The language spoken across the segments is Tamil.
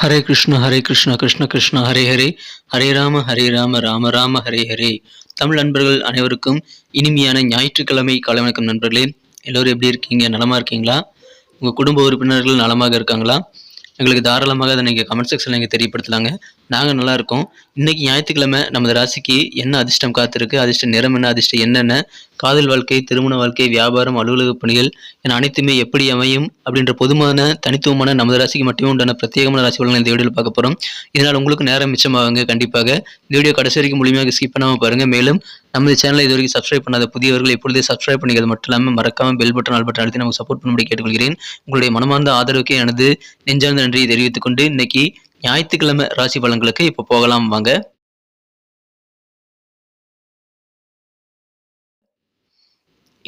ஹரே கிருஷ்ண ஹரே கிருஷ்ண கிருஷ்ண கிருஷ்ண ஹரே ஹரே. ஹரே ராம ஹரே ராம ராம ராம ஹரே ஹரே. தமிழ் நண்பர்கள் அனைவருக்கும் இனிமையான ஞாயிற்றுக்கிழமை காலை வணக்கம் நண்பர்களே. எல்லோரும் எப்படி இருக்கீங்க? நலமா இருக்கீங்களா? உங்கள் குடும்ப உறுப்பினர்கள் நலமாக இருக்காங்களா? எங்களுக்கு தாராளமாக அதை நீங்கள் கமெண்ட் செக்ஷனில் நீங்கள் தெரியப்படுத்தலாங்க. நாங்கள் நல்லா இருக்கோம். இன்னைக்கு ஞாயிற்றுக்கிழமை நமது ராசிக்கு என்ன அதிர்ஷ்டம் காத்திருக்கு? அதிர்ஷ்ட நிறம் என்ன? அதிர்ஷ்டம் என்னென்ன காதல் வாழ்க்கை திருமண வாழ்க்கை வியாபாரம் அலுவலக பணிகள் என அனைத்துமே எப்படி அமையும் அப்படின்ற பொதுமான தனித்துவமான நமது ராசிக்கு மட்டுமே உண்டான பிரத்யேகமான ராசி வளங்கள் இந்த வீடியோவில் பார்க்க போகிறோம் இதனால் உங்களுக்கு நேரம் மிச்சமாகுங்க கண்டிப்பாக. இந்த வீடியோ கடைசி வரைக்கும் முழுமையாக ஸ்கிப் பண்ணாமல் பாருங்கள் மேலும் நமது சேனலை இது வரைக்கும் சப்ஸ்கிரைப் பண்ணாத புதியவர்கள் எப்பொழுதே சப்ஸ்கிரைப் பண்ணிக்கிறது மட்டும் இல்லாமல் மறக்காமல் பெல் பட்டன் ஆல் பட்டன் அழுத்தி நமக்கு சப்போர்ட் பண்ணும்படி கேட்டுக்கொள்கிறேன். உங்களுடைய மனமார்ந்த ஆதரவுக்கு எனது நெஞ்சார்ந்த நன்றியை தெரிவித்துக் கொண்டு இன்னைக்கு ஞாயிற்றுக்கிழமை ராசி பலன்களுக்கு இப்போ போகலாம். வாங்க.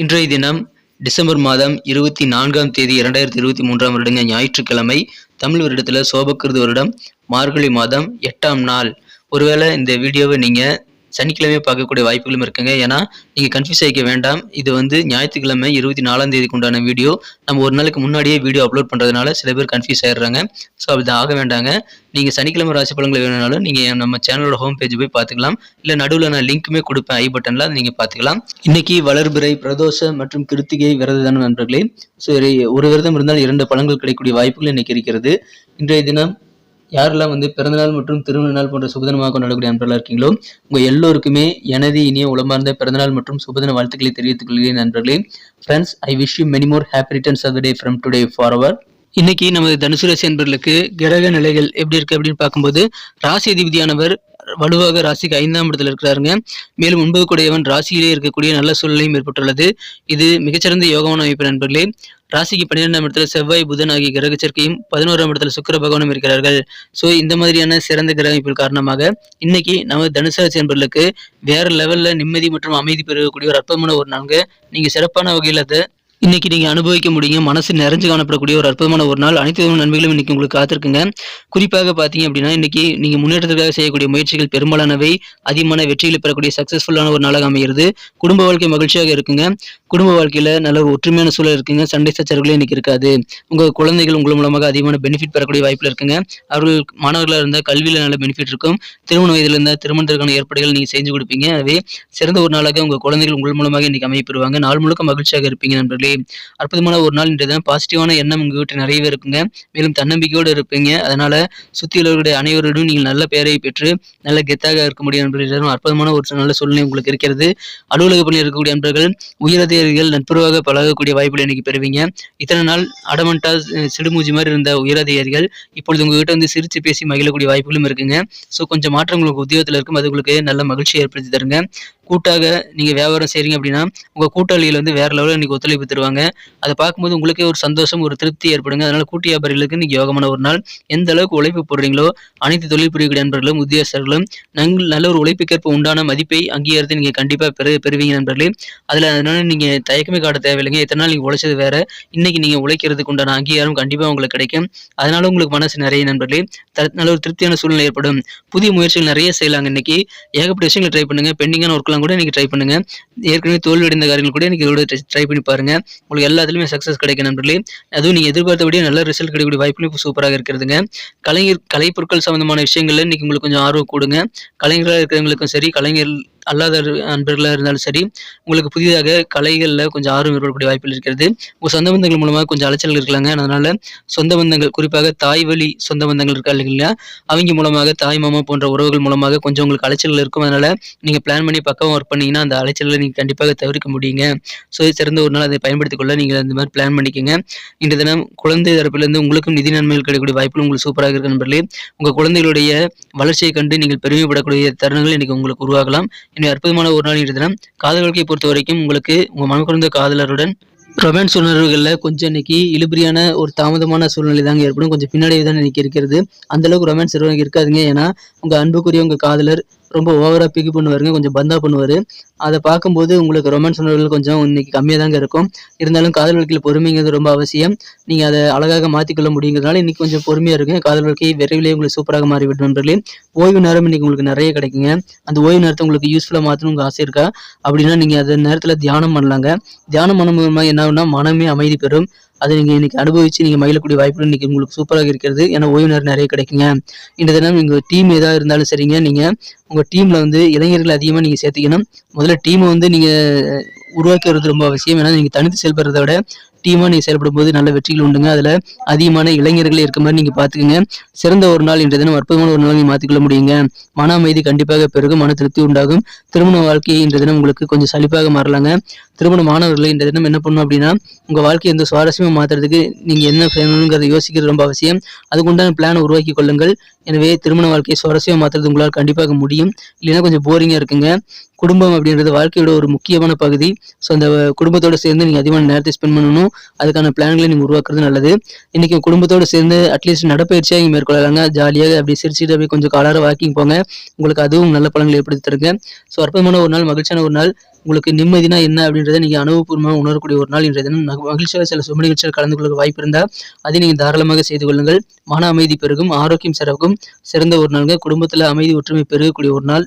இன்றைய தினம் டிசம்பர் மாதம் இருபத்தி நான்காம் தேதி இரண்டாயிரத்தி இருபத்தி மூன்றாம் வருடங்க ஞாயிற்றுக்கிழமை தமிழ் வருடத்தில் சோபக்கிருது வருடம் மார்கழி மாதம் எட்டாம் நாள். ஒருவேளை இந்த வீடியோவை நீங்கள் சனிக்கிழமை பார்க்கக்கூடிய வாய்ப்புகளும் இருக்குங்க. ஏன்னா நீங்கள் கன்ஃபியூஸ் ஆகிக்க வேண்டாம். இது வந்து ஞாயிற்றுக்கிழமை இருபத்தி நாலாம் தேதிக்கு உண்டான வீடியோ நம்ம ஒரு நாளைக்கு முன்னாடியே வீடியோ அப்லோட் பண்ணுறதுனால சில பேர் கன்ஃபியூஸ் ஆயிடுறாங்க. ஸோ அப்படி ஆக வேண்டாங்க. நீங்கள் சனிக்கிழமை ராசி பலன்கள் வேணும்னாலும் நீங்கள் நம்ம சேனலோட ஹோம் பேஜ் போய் பார்த்துக்கலாம். இல்லை நடுவில் நான் லிங்க்குமே கொடுப்பேன் ஐ பட்டனில் அதை நீங்கள் பார்த்துக்கலாம். இன்னைக்கு வளர்பிறை பிரதோஷ மற்றும் கிருத்திகை விரததான நண்பர்களே? சரி ஒரு விரதம் இருந்தால் இரண்டு பழங்கள் கிடைக்கக்கூடிய வாய்ப்புகள் இன்னைக்கு இருக்கிறது. இன்றைய தினம் யாரெல்லாம் வந்து பிறந்தநாள் மற்றும் திருமண நாள் போன்ற சுபதினமாக கொண்டாடக்கூடிய நண்பர்களாக இருக்கீங்களோ உங்கள் எல்லோருக்குமே எனது இனிய உளமார்ந்த பிறந்தநாள் மற்றும் சுபதின வாழ்த்துக்களை தெரிவித்துக் கொள்கிறேன் நண்பர்களே. Friends I wish you many more happy returns of the day from today for our இன்னைக்கு நமது தனுசு ராசி என்பர்களுக்கு கிரக நிலைகள் எப்படி இருக்கு அப்படின்னு பார்க்கும்போது ராசி அதிபதியானவர் வலுவாக ராசிக்கு ஐந்தாம் இடத்துல இருக்கிறாருங்க. மேலும் ஒன்பது கூடையவன் ராசியிலே இருக்கக்கூடிய நல்ல சூழ்நிலையும் ஏற்பட்டுள்ளது. இது மிகச்சிறந்த யோகமான அமைப்பு நண்பர்களே. ராசிக்கு பன்னிரெண்டாம் இடத்துல செவ்வாய் புதன் ஆகிய கிரக சேர்க்கையும் பதினோராம் இடத்துல சுக்கிர பகவானும் இருக்கிறார்கள். ஸோ இந்த மாதிரியான சிறந்த கிரக அமைப்புகள் காரணமாக இன்னைக்கு நம்ம தனுசராசி நண்பர்களுக்கு வேற லெவல்ல நிம்மதி மற்றும் அமைதி பெறக்கூடிய ஒரு அற்புதமான ஒரு நான்கு நீங்க சிறப்பான வகையில் அதை இன்னைக்கு நீங்க அனுபவிக்க முடியும் மனசு நிறைஞ்சு காணப்படக்கூடிய ஒரு அற்புதமான ஒரு நாள். அனைத்து விதமான நன்மைகளும் இன்னைக்கு உங்களுக்கு காத்திருக்குங்க. குறிப்பாக பாத்தீங்க அப்படின்னா இன்னைக்கு நீங்க முன்னேற்றத்துக்காக செய்யக்கூடிய முயற்சிகள் பெரும்பாலானவை. அதிகமான வெற்றிகளை பெறக்கூடிய சக்சஸ்ஃபுல்லான ஒரு நாளாக அமைகிறது. குடும்ப வாழ்க்கை மகிழ்ச்சியாக இருக்குங்க. குடும்ப வாழ்க்கையில நல்ல ஒரு ஒற்றுமையான சூழல் இருக்குங்க. சண்டை சச்சரவுகளே இன்னைக்கு இருக்காது. உங்க குழந்தைகள் உங்கள் மூலமாக அதிகமான பெனிஃபிட் பெறக்கூடிய வாய்ப்புல இருக்குங்க. அவர்கள் மாணவர்களாக இருந்தால் கல்வியில நல்ல பெனிஃபிட் இருக்கும். திருமண வயதில் இருந்தால் திருமணத்திற்கான ஏற்பாடுகள் நீங்க செஞ்சு கொடுப்பீங்க. எனவே சிறந்த ஒரு நாளாக உங்க குழந்தைகள் உங்கள் மூலமாக இன்னைக்கு அமைப்பெறுவாங்க நாள் முழுக்க மகிழ்ச்சியாக இருப்பீங்க நண்பர்களே. அற்புதமான ஒரு நாள் இன்றைய தினம். பாசிட்டிவான எண்ணம் உங்க வீட்டில் நிறையவே இருக்குங்க. மேலும் தன்னம்பிக்கையோடு இருப்பீங்க. அதனால சுத்தி உள்ளவர்களுடைய அனைவருடன் நீங்கள் நல்ல பெயரை பெற்று நல்ல கெத்தாக இருக்க முடியும் நண்பர்கள் அற்புதமான ஒரு நல்ல சூழ்நிலை உங்களுக்கு இருக்கிறது. அலுவலக பணியில் இருக்கக்கூடிய நண்பர்கள் உயரதிகாரிகள் நட்புறவாக பழகக்கூடிய வாய்ப்புகளை இன்னைக்கு பெறுவீங்க. இத்தனை நாள் அடமண்டா சிடுமூஞ்சி மாதிரி இருந்த உயரதிகாரிகள் இப்பொழுது உங்ககிட்ட வந்து சிரிச்சு பேசி மகிழக்கூடிய வாய்ப்புகளும் இருக்குங்க. ஸோ கொஞ்சம் மாற்றம் உங்களுக்கு உத்தியோகத்தில் இருக்கும். அது உங்களுக்கு நல்ல மகிழ்ச்சி ஏற்படுத்தி தருங்க. கூட்டாக நீங்கள் வியாபாரம் செய்கிறீங்க அப்படின்னா உங்கள் கூட்டாளிகள் வந்து வேறு லெவலில் இன்னைக்கு ஒத்துழைப்பு தருவாங்க. அதை பார்க்கும்போது உங்களுக்கே ஒரு சந்தோஷம் ஒரு திருப்தி ஏற்படுங்க. அதனால கூட்டு வியாபாரிகளுக்கு இன்னைக்கு யோகமான ஒரு நாள். எந்த அளவுக்கு உழைப்பு போடுறீங்களோ அனைத்து தொழில் புரியக்கூடிய நண்பர்களும் உத்தியோகஸ்தர்களும் நல்ல ஒரு உழைப்புக்கேற்ப உண்டான மதிப்பை அங்கீகாரத்தை நீங்கள் கண்டிப்பாக பெரு பெறுவீங்க நண்பர்களே. அதில் அதனால நீங்கள் தயக்கமே காட்ட தேவையில்லைங்க. எத்தனை நாள் நீங்கள் உழைச்சது வேற இன்னைக்கு நீங்கள் உழைக்கிறதுக்கு உண்டான அங்கீகாரம் கண்டிப்பாக உங்களுக்கு கிடைக்கும். அதனால உங்களுக்கு மனசு நிறைய நண்பர்களே. நல்ல ஒரு திருப்தியான சூழ்நிலை ஏற்படும். புதிய முயற்சிகள் நிறைய செய்யலாங்க இன்னைக்கு. ஏகப்பட்ட விஷயங்களை ட்ரை பண்ணுங்க. பெண்டிங்கான ஒர்க்லாம் கூட நீங்கள் ட்ரை பண்ணுங்க. ஏற்கனவே தோல்வியடைந்த காரியங்கள் கூட இன்னைக்கு இதோட ட்ரை பண்ணி பாருங்க. உங்களுக்கு எல்லாத்துலேயுமே சக்ஸஸ் கிடைக்கும் நண்பர்களே. அதுவும் நீங்கள் எதிர்பார்த்தபடியே நல்ல ரிசல்ட் கிடைக்கக்கூடிய வாய்ப்புகளும் இப்போ சூப்பராக இருக்கிறதுங்க. கலைஞர் கலைப்பொருட்கள் சம்பந்தமான விஷயங்கள்ல இன்னைக்கு உங்களுக்கு கொஞ்சம் ஆர்வம் கொடுங்க. கலைஞர்களாக இருக்கிறவங்களுக்கும் சரி கலைஞர் அல்லாத நண்பர்களாக இருந்தாலும் சரி உங்களுக்கு புதிதாக கலைகளில் கொஞ்சம் ஆர்வம் ஏற்படக்கூடிய வாய்ப்புகள் இருக்கிறது. உங்கள் சொந்த பந்தங்கள் மூலமாக கொஞ்சம் அலைச்சல் இருக்கலாங்க அதனால சொந்த பந்தங்கள் குறிப்பாக தாய் வழி சொந்த பந்தங்கள் இருக்கா இல்லைங்களா அவங்க மூலமாக தாய் மாமா போன்ற உறவுகள் மூலமாக கொஞ்சம் உங்களுக்கு அலைச்சல்கள் இருக்கும். அதனால நீங்கள் பிளான் பண்ணி பக்கம் ஒர்க் பண்ணீங்கன்னா அந்த அலைச்சலை நீங்கள் கண்டிப்பாக தவிர்க்க முடியுங்க. ஸோ சிறந்த ஒரு நாள். அதை பயன்படுத்திக்கொள்ள நீங்கள் அந்த மாதிரி பிளான் பண்ணிக்கோங்க. இன்றைய தினம் குழந்தை தரப்பிலிருந்து உங்களுக்கும் நிதி நன்மைகள் கிடைக்கக்கூடிய வாய்ப்புகள் உங்களுக்கு சூப்பராக இருக்கு நண்பர்களே. உங்கள் குழந்தைகளுடைய வளர்ச்சியை கண்டு நீங்கள் பெருமைப்படக்கூடிய தருணங்கள் இன்றைக்கி உங்களுக்கு உருவாகலாம். எனவே அற்புதமான ஒரு நாள் இன்று தினம் காதல் வாழ்க்கையை பொறுத்த வரைக்கும் உங்களுக்கு உங்கள் மனம் காதலருடன் ரொமான்ஸ் உணர்வுகளில் கொஞ்சம் இன்னைக்கு இழுபறியான ஒரு தாமதமான சூழ்நிலை தாங்க ஏற்படும். கொஞ்சம் பின்னாடியே தான் இன்னைக்கு இருக்கிறது. அந்த அளவுக்கு ரொமான்ஸ் இருக்காதுங்க. ஏன்னா உங்கள் அன்புக்குரிய உங்கள் காதலர் ரொம்ப ஓவராக பிக்கு பண்ணுவாருங்க கொஞ்சம் பந்தா பண்ணுவார். அதை பார்க்கும்போது உங்களுக்கு ரொமான்ஸ் உணர்வுகள் கொஞ்சம் இன்னைக்கு கம்மியாக தாங்க இருக்கும். இருந்தாலும் காதல் வாழ்க்கையில் பொறுமைங்கிறது ரொம்ப அவசியம். நீங்கள் அதை அழகாக மாற்றிக்கொள்ள முடியுங்கிறதுனால இன்னைக்கு கொஞ்சம் பொறுமையாக இருக்குங்க காதல் வாழ்க்கை விரைவிலே உங்களுக்கு சூப்பராக மாறிவிடும் நண்பர்களே. ஓய்வு நேரம் இன்னைக்கு உங்களுக்கு நிறைய கிடைக்குங்க. அந்த ஓய்வு நேரத்தை உங்களுக்கு யூஸ்ஃபுல்லாக மாற்றணும் உங்கள் ஆசை இருக்கா? அப்படின்னா நீங்கள் அந்த நேரத்தில் தியானம் பண்ணலாங்க. தியானம் பண்ணும் மூலமாக என்ன ஆகும்னா மனமே அமைதி பெறும். அதை நீங்கள் இன்னைக்கு அனுபவித்து நீங்கள் மகிழக்கூடிய வாய்ப்புகள் இன்னைக்கு உங்களுக்கு சூப்பராக இருக்கிறது. ஏன்னா ஓய்வு நேரம் நிறைய கிடைக்குங்க. இந்த தினம் நீங்கள் டீம் எதாக இருந்தாலும் சரிங்க. நீங்கள் உங்கள் டீமில் வந்து இளைஞர்கள் அதிகமாக நீங்கள் சேர்த்துக்கணும். முதல்ல டீமை வந்து நீங்கள் உருவாக்கி ரொம்ப அவசியம். ஏன்னா நீங்கள் தனித்து செயல்படுறத விட டீமாக நீங்கள் செயல்படும் போது நல்ல வெற்றிகள் உண்டுங்க. அதில் அதிகமான இளைஞர்களே இருக்க மாதிரி நீங்கள் பார்த்துக்குங்க சிறந்த ஒரு நாள் இன்றைய தினம் அற்புதமான ஒரு நாள் நீங்கள் மாற்றிக்கொள்ள முடியுங்க. மன அமைதி கண்டிப்பாக பெருகும் மன திருப்தி உண்டாகும். திருமண வாழ்க்கையை இன்றைய தினம் உங்களுக்கு கொஞ்சம் சளிப்பாக மாறலாங்க. திருமண மாணவர்களை இன்றைய தினம் என்ன பண்ணணும் அப்படின்னா உங்கள் வாழ்க்கையை எந்த சுவாரஸ்யமாக மாற்றுறதுக்கு நீங்கள் என்ன செய்யணுங்கிறத யோசிக்கிறது ரொம்ப அவசியம். அதுக்குண்டான பிளானை உருவாக்கி கொள்ளுங்கள். எனவே திருமண வாழ்க்கையை சுவாரஸ்யமாக மாற்றுறது உங்களால் கண்டிப்பாக முடியும். இல்லைன்னா கொஞ்சம் போரிங்காக இருக்குங்க. குடும்பம் அப்படின்றது வாழ்க்கையோட ஒரு முக்கியமான பகுதி. ஸோ அந்த குடும்பத்தோடு சேர்ந்து நீங்கள் அதிகமான நேரத்தை ஸ்பெண்ட் பண்ணணும். அதுக்கான பிளான்களை நீங்கள் உருவாக்குறது நல்லது. இன்றைக்கி குடும்பத்தோடு சேர்ந்து அட்லீஸ்ட் நடப்பயிற்சியாக நீங்கள் மேற்கொள்ளலாங்க. ஜாலியாக அப்படி சிரிச்சிட்டு அப்படியே கொஞ்சம் காலார வாக்கிங் போங்க. உங்களுக்கு அதுவும் நல்ல பலன்களை ஏற்படுத்தி தருங்க. ஸோ அற்புதமான ஒரு நாள் மகிழ்ச்சியான ஒரு நாள். உங்களுக்கு நிம்மதினா என்ன அப்படின்றத நீங்கள் அனுபவபூர்வமாக உணரக்கூடிய ஒரு நாள் இன்றைய தினம். மகிழ்ச்சியாக சில சும நிகழ்ச்சிகள் கலந்து கொள்ள வாய்ப்பு இருந்தால் அதை நீங்கள் தாராளமாக செய்து கொள்ளுங்கள். மன அமைதி பெருகும் ஆரோக்கியம் சிறக்கும். சிறந்த ஒரு நாளுங்க. குடும்பத்தில் அமைதி ஒற்றுமை பெருகக்கூடிய ஒரு நாள்.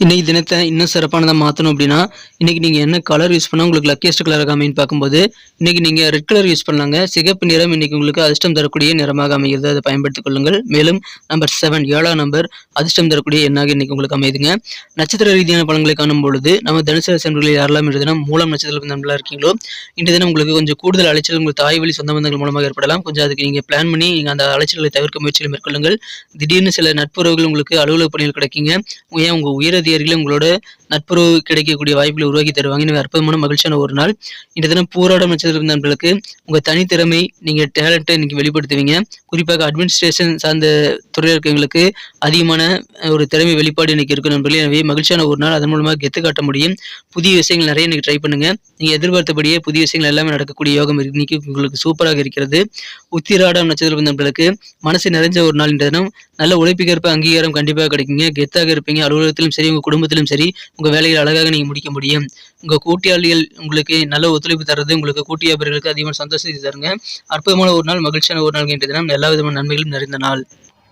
இன்றைக்கி தினத்தை இன்னும் சிறப்பானதாக மாற்றணும் அப்படின்னா இன்னைக்கு நீங்கள் என்ன கலர் யூஸ் பண்ணால் உங்களுக்கு லக்கியஸ்ட் கலராக அமைன்னு பார்க்கும்போது இன்னைக்கு நீங்கள் ரெட் கலர் யூஸ் பண்ணலாங்க. சிகப்பு நிறம் இன்னைக்கு உங்களுக்கு அதிர்ஷ்டம் தரக்கூடிய நிறமாக அமைகிறது. அதை பயன்படுத்திக் கொள்ளுங்கள். மேலும் நம்பர் செவன் ஏழாம் நம்பர் அதிர்ஷ்டம் தரக்கூடிய எண்ணாக இன்னைக்கு உங்களுக்கு அமையுதுங்க. நட்சத்திர ரீதியான பலன்களை காணும் பொழுது நம்ம தனுசு சென்றுகளில் யாரெல்லாம் இருந்ததுனா மூலம் நட்சத்திர நண்பர்களாக இருக்கீங்களோ இன்றைய தினம் உங்களுக்கு கொஞ்சம் கூடுதல் அலைச்சல் உங்கள் தாய் வழி சொந்த பந்தங்கள் மூலமாக ஏற்படலாம். கொஞ்சம் அதுக்கு நீங்கள் பிளான் பண்ணி நீங்கள் அந்த அலைச்சல்களை தவிர்க்க முயற்சிகளை மேற்கொள்ளுங்கள். திடீர்னு சில நட்புறவுகள் உங்களுக்கு அலுவலக பணிகள் கிடைக்குங்க. ஏன் உங்கள் உயரதிகாரிகளும் உங்களோட நட்புறவு கிடைக்கக்கூடிய வாய்ப்புகளை உருவாக்கி தருவாங்க. எனவே அற்புதமான மகிழ்ச்சியான ஒரு நாள். இந்த தினம் போராடம் நட்சத்திர நண்பர்களுக்கு உங்கள் தனித்திறமை நீங்கள் டேலண்ட்டை இன்னைக்கு வெளிப்படுத்துவீங்க. குறிப்பாக அட்மினிஸ்ட்ரேஷன் சார்ந்த துறையில் இருக்கிறவங்களுக்கு அதிகமான ஒரு திறமை வெளிப்பாடு இன்னைக்கு இருக்கும் நண்பர்களே. எனவே மகிழ்ச்சியான ஒரு நாள். அதன் மூலமாக கெத்து காட்ட முடியும். புதிய விஷயங்கள் நிறைய இன்னைக்கு ட்ரை பண்ணுங்க. நீங்கள் எதிர்பார்த்தபடியே புதிய விஷயங்கள் எல்லாமே நடக்கக்கூடிய யோகம் இன்னைக்கு உங்களுக்கு சூப்பராக இருக்கிறது. உத்திராடம் நட்சத்திர நண்பர்களுக்கு மனசு நிறைஞ்ச ஒரு நாள் இந்த தினம். நல்ல உழைப்புக்கேற்ப அங்கீகாரம் கண்டிப்பாக கிடைக்குங்க. கெத்தாக இருப்பீங்க. அலுவலகத்திலும் சரி உங்கள் குடும்பத்திலும் சரி உங்கள் வேலையில் அழகாக நீங்கள் முடிக்க முடியும். உங்கள் கூட்டியாளிகள் உங்களுக்கு நல்ல ஒத்துழைப்பு தர்றது உங்களுக்கு கூட்டியாபர்களுக்கு அதிகமான சந்தோஷத்தை தருங்க. அற்புதமான ஒரு நாள் மகிழ்ச்சியான ஒரு நாள் என்ற தினம் எல்லா விதமான நன்மைகளும் நிறைந்த நாள்.